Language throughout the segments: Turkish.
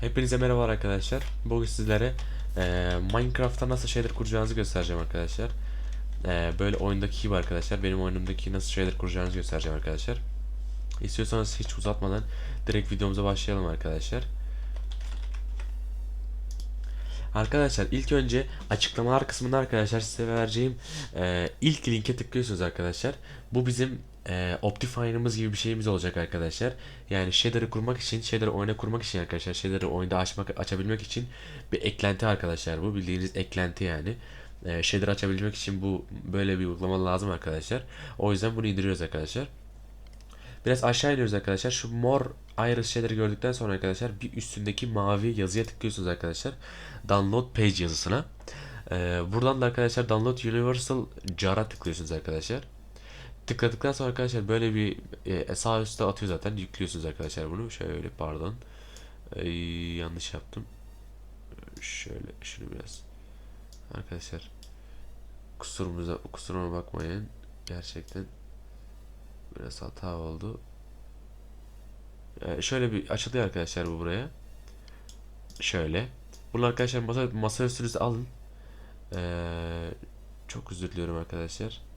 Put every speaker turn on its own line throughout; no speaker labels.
Hepinize merhaba arkadaşlar. Bugün sizlere eee, Minecraft'ta nasıl şeyler kuracağınızı göstereceğim arkadaşlar. Eee, böyle oyundaki gibi arkadaşlar. Benim oyunumdaki nasıl şeyler kuracağınızı göstereceğim arkadaşlar. İstiyorsanız hiç uzatmadan direkt videomuza başlayalım arkadaşlar. Arkadaşlar ilk önce açıklamalar kısmında arkadaşlar size vereceğim eee, ilk linke tıklıyorsunuz arkadaşlar. Bu bizim eee Optifine'ımız gibi bir şeyimiz olacak arkadaşlar. Yani shader'ı kurmak için, shader'ı oyuna kurmak için arkadaşlar, shader'ı oyunda açmak, açabilmek için bir eklenti arkadaşlar bu. Bildiğiniz eklenti yani. Eee shader açabilmek için bu böyle bir uygulama lazım arkadaşlar. O yüzden bunu indiriyoruz arkadaşlar. Biraz aşağı iniyoruz arkadaşlar. Şu mor iris şeyleri gördükten sonra arkadaşlar bir üstündeki mavi yazıya tıklıyorsunuz arkadaşlar. Download page yazısına. Ee, buradan da arkadaşlar Download Universal Jar'a tıklıyorsunuz arkadaşlar. Tıkladıktan sonra arkadaşlar böyle bir e, sağ üstte atıyor zaten. Yüklüyorsunuz arkadaşlar bunu. Şöyle pardon. Ee, yanlış yaptım. Şöyle şunu biraz. Arkadaşlar kusurumuza kusuruma bakmayın. Gerçekten Biraz hata oldu. Ee, şöyle bir açılıyor arkadaşlar bu buraya. Şöyle. Bunu arkadaşlar masa, masa üstünüze alın. Ee, çok özür diliyorum arkadaşlar.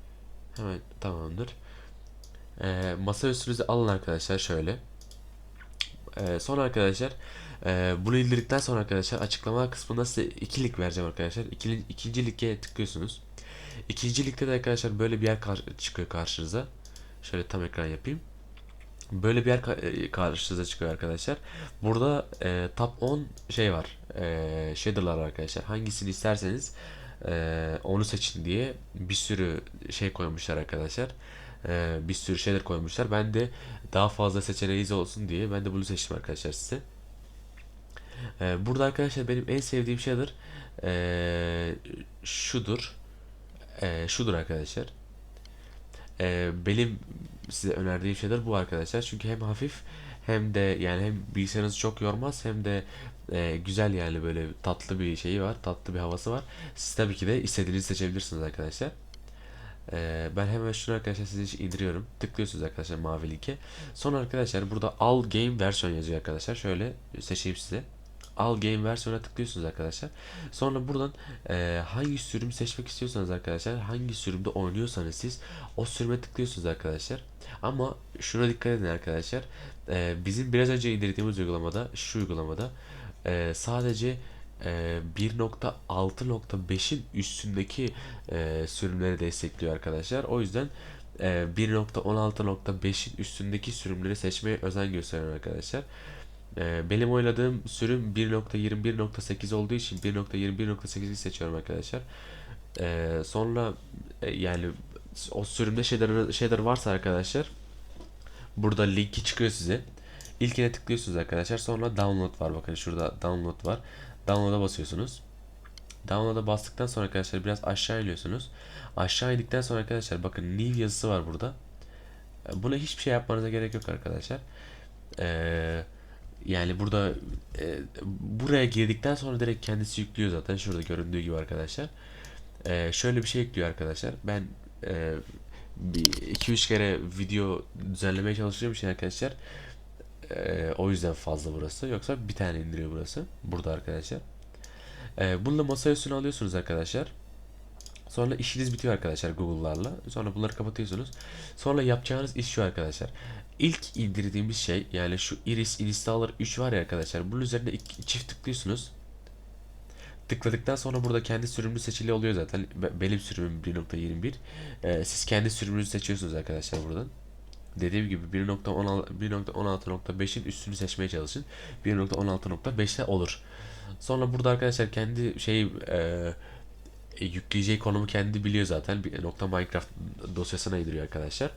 Hemen tamamdır. Ee, masa üstünüze alın arkadaşlar şöyle. Ee, sonra arkadaşlar e, bunu indirdikten sonra arkadaşlar açıklama kısmında size iki link vereceğim arkadaşlar. İkili, ikinci linke tıklıyorsunuz. İkinci linkte de arkadaşlar böyle bir yer kar- çıkıyor karşınıza. Şöyle tam ekran yapayım. Böyle bir yer e, karşınıza çıkıyor arkadaşlar. Burada e, top 10 şey var. E, shader'lar arkadaşlar. Hangisini isterseniz e, onu seçin diye bir sürü şey koymuşlar arkadaşlar. E, bir sürü şeyler koymuşlar. Ben de daha fazla seçeneğiniz olsun diye ben de bunu seçtim arkadaşlar size. E, burada arkadaşlar benim en sevdiğim shader e, şudur. E, şudur arkadaşlar. Ee, benim size önerdiğim şeyler bu arkadaşlar. Çünkü hem hafif hem de yani hem bilgisayarınızı çok yormaz hem de e, güzel yani böyle tatlı bir şeyi var. Tatlı bir havası var. Siz tabii ki de istediğinizi seçebilirsiniz arkadaşlar. Ee, ben hemen şunu arkadaşlar için indiriyorum. Tıklıyorsunuz arkadaşlar mavi linke. Sonra arkadaşlar burada All Game versiyon yazıyor arkadaşlar. Şöyle seçeyim size. All Game versiyona tıklıyorsunuz arkadaşlar. Sonra buradan e, hangi sürüm seçmek istiyorsanız arkadaşlar, hangi sürümde oynuyorsanız siz o sürüme tıklıyorsunuz arkadaşlar. Ama şuna dikkat edin arkadaşlar. E, bizim biraz önce indirdiğimiz uygulamada, şu uygulamada e, sadece e, 1.6.5'in üstündeki e, sürümleri destekliyor arkadaşlar. O yüzden e, 1.16.5'in üstündeki sürümleri seçmeye özen gösterin arkadaşlar. Ee, benim oynadığım sürüm 1.21.8 olduğu için 1.21.8'i seçiyorum arkadaşlar. Ee, sonra e, yani o sürümde şeyler şeyler varsa arkadaşlar burada linki çıkıyor size. İlkine tıklıyorsunuz arkadaşlar. Sonra download var. Bakın şurada download var. Download'a basıyorsunuz. Download'a bastıktan sonra arkadaşlar biraz aşağı iniyorsunuz. Aşağı indikten sonra arkadaşlar bakın new yazısı var burada. Buna hiçbir şey yapmanıza gerek yok arkadaşlar. Eee yani burada e, buraya girdikten sonra direkt kendisi yüklüyor zaten şurada göründüğü gibi arkadaşlar. E, şöyle bir şey ekliyor arkadaşlar. Ben e, bir 2-3 kere video düzenlemeye çalıştığım için arkadaşlar e, o yüzden fazla burası. Yoksa bir tane indiriyor burası. Burada arkadaşlar. E, bunu masa üstüne alıyorsunuz arkadaşlar. Sonra işiniz bitiyor arkadaşlar Google'larla. Sonra bunları kapatıyorsunuz. Sonra yapacağınız iş şu arkadaşlar. İlk indirdiğimiz şey yani şu Iris Installer 3 var ya arkadaşlar. Bunun üzerine iki, çift tıklıyorsunuz. Tıkladıktan sonra burada kendi sürümünü seçili oluyor zaten. Be- Benim sürümüm 1.21. Ee, siz kendi sürümünüzü seçiyorsunuz arkadaşlar buradan. Dediğim gibi 1.16 1.16.5'in üstünü seçmeye çalışın. 1.16.5'te olur. Sonra burada arkadaşlar kendi şey e, e, yükleyeceği konumu kendi biliyor zaten. Bir nokta Minecraft dosyasına indiriyor arkadaşlar.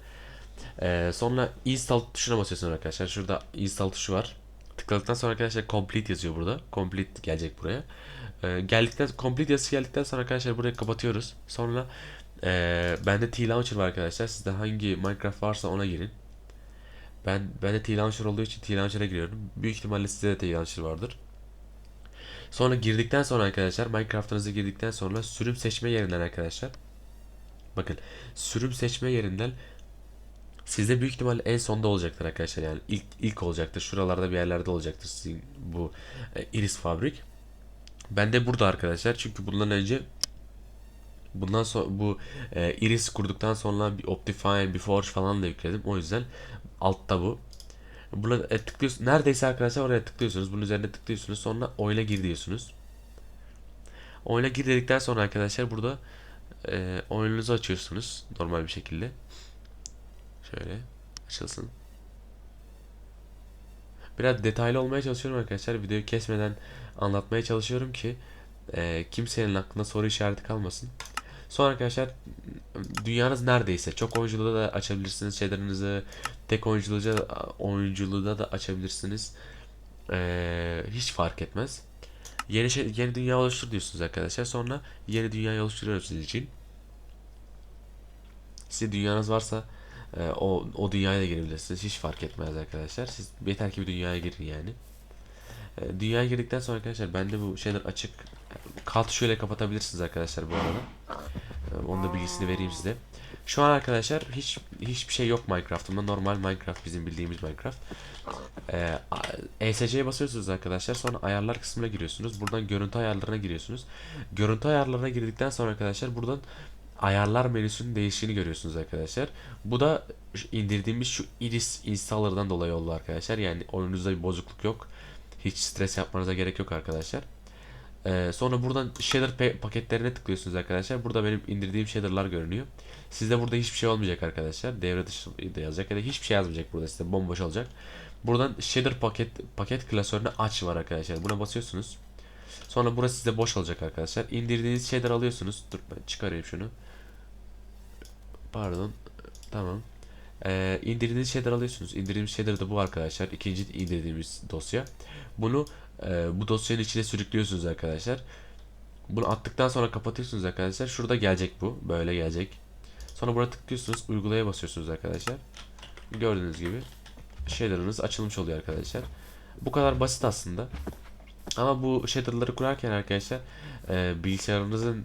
Ee, sonra install tuşuna basıyorsunuz arkadaşlar. Şurada install tuşu var. Tıkladıktan sonra arkadaşlar complete yazıyor burada. Complete gelecek buraya. Ee, geldikten complete yazısı geldikten sonra arkadaşlar burayı kapatıyoruz. Sonra e, bende T-Launcher var arkadaşlar. Sizde hangi Minecraft varsa ona girin. Ben bende T-Launcher olduğu için T-Launcher'a giriyorum. Büyük ihtimalle sizde de T-Launcher vardır. Sonra girdikten sonra arkadaşlar Minecraft'ınıza girdikten sonra sürüm seçme yerinden arkadaşlar. Bakın sürüm seçme yerinden Sizde büyük ihtimalle en sonda olacaktır arkadaşlar yani ilk ilk olacaktır. Şuralarda bir yerlerde olacaktır bu e, Iris Fabrik. Ben de burada arkadaşlar çünkü bundan önce bundan sonra bu e, Iris kurduktan sonra bir Optifine, bir Forge falan da yükledim. O yüzden altta bu. Buna e, tıklıyorsunuz. Neredeyse arkadaşlar oraya tıklıyorsunuz. Bunun üzerine tıklıyorsunuz. Sonra oyuna gir diyorsunuz. Oyuna gir dedikten sonra arkadaşlar burada e, oyununuzu açıyorsunuz normal bir şekilde. Şöyle açılsın. Biraz detaylı olmaya çalışıyorum arkadaşlar. Videoyu kesmeden anlatmaya çalışıyorum ki e, kimsenin aklında soru işareti kalmasın. Sonra arkadaşlar dünyanız neredeyse çok oyunculuğu da açabilirsiniz şeylerinizi tek oyunculuğu oyunculuğu da açabilirsiniz. E, hiç fark etmez. Yeni şey, yeni dünya oluştur diyorsunuz arkadaşlar. Sonra yeni dünyayı oluşturuyoruz sizin için. Size dünyanız varsa e, o o dünyaya da girebilirsiniz. Hiç fark etmez arkadaşlar. Siz yeter ki bir dünyaya girin yani. E, dünyaya girdikten sonra arkadaşlar bende bu şeyler açık. Kalt şöyle kapatabilirsiniz arkadaşlar bu arada. E, onun da bilgisini vereyim size. Şu an arkadaşlar hiç hiçbir şey yok Minecraft'ımda. Normal Minecraft bizim bildiğimiz Minecraft. Ee, ESC'ye basıyorsunuz arkadaşlar. Sonra ayarlar kısmına giriyorsunuz. Buradan görüntü ayarlarına giriyorsunuz. Görüntü ayarlarına girdikten sonra arkadaşlar buradan ayarlar menüsünün değiştiğini görüyorsunuz arkadaşlar. Bu da indirdiğimiz şu Iris installer'dan dolayı oldu arkadaşlar. Yani oyununuzda bir bozukluk yok. Hiç stres yapmanıza gerek yok arkadaşlar. Ee, sonra buradan shader pa- paketlerine tıklıyorsunuz arkadaşlar. Burada benim indirdiğim shader'lar görünüyor. Sizde burada hiçbir şey olmayacak arkadaşlar. Devre dışı yazacak ya da hiçbir şey yazmayacak burada size bomboş olacak. Buradan shader paket paket klasörünü aç var arkadaşlar. Buna basıyorsunuz. Sonra burası size boş olacak arkadaşlar. İndirdiğiniz shader alıyorsunuz. Dur ben çıkarayım şunu. Pardon. Tamam. Ee, indirdiğiniz shader alıyorsunuz. İndirdiğimiz shader da bu arkadaşlar. İkinci indirdiğimiz dosya. Bunu e, bu dosyanın içine sürüklüyorsunuz arkadaşlar. Bunu attıktan sonra kapatıyorsunuz arkadaşlar. Şurada gelecek bu. Böyle gelecek. Sonra buraya tıklıyorsunuz. Uygulaya basıyorsunuz arkadaşlar. Gördüğünüz gibi shader'ınız açılmış oluyor arkadaşlar. Bu kadar basit aslında. Ama bu shader'ları kurarken arkadaşlar e, bilgisayarınızın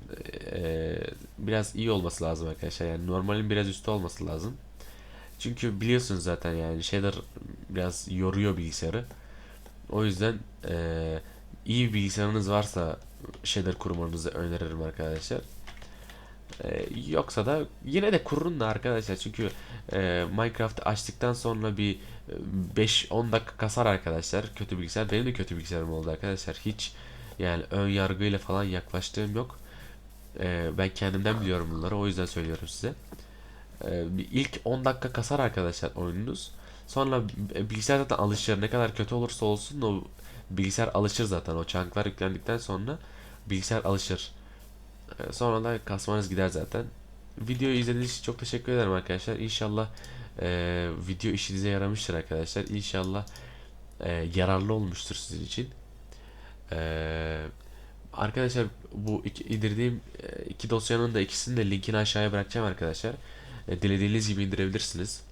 e, biraz iyi olması lazım arkadaşlar. Yani normalin biraz üstü olması lazım. Çünkü biliyorsunuz zaten yani shader biraz yoruyor bilgisayarı. O yüzden e, iyi bir bilgisayarınız varsa shader kurmanızı öneririm arkadaşlar. E, yoksa da yine de kurun da arkadaşlar. Çünkü e, Minecraft açtıktan sonra bir e, 5-10 dakika kasar arkadaşlar. Kötü bilgisayar benim de kötü bilgisayarım oldu arkadaşlar. Hiç yani ön yargıyla falan yaklaştığım yok. E, ben kendimden biliyorum bunları o yüzden söylüyorum size. E, ilk 10 dakika kasar arkadaşlar oyununuz sonra b- bilgisayar zaten alışır ne kadar kötü olursa olsun o bilgisayar alışır zaten o çanklar yüklendikten sonra bilgisayar alışır ee, Sonra da kasmanız gider zaten. Videoyu izlediğiniz için çok teşekkür ederim arkadaşlar. İnşallah e, video işinize yaramıştır arkadaşlar. İnşallah e, yararlı olmuştur sizin için. E, arkadaşlar bu iki, indirdiğim e, iki dosyanın da ikisinin de linkini aşağıya bırakacağım arkadaşlar. E, dilediğiniz gibi indirebilirsiniz.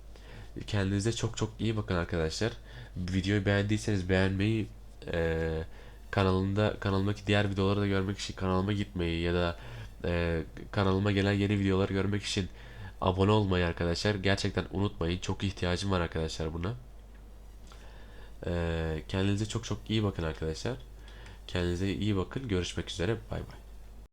Kendinize çok çok iyi bakın arkadaşlar. Videoyu beğendiyseniz beğenmeyi e, kanalımda kanalımdaki diğer videoları da görmek için kanalıma gitmeyi ya da e, kanalıma gelen yeni videoları görmek için abone olmayı arkadaşlar gerçekten unutmayın. Çok ihtiyacım var arkadaşlar buna. E, kendinize çok çok iyi bakın arkadaşlar. Kendinize iyi bakın. Görüşmek üzere. Bay bay.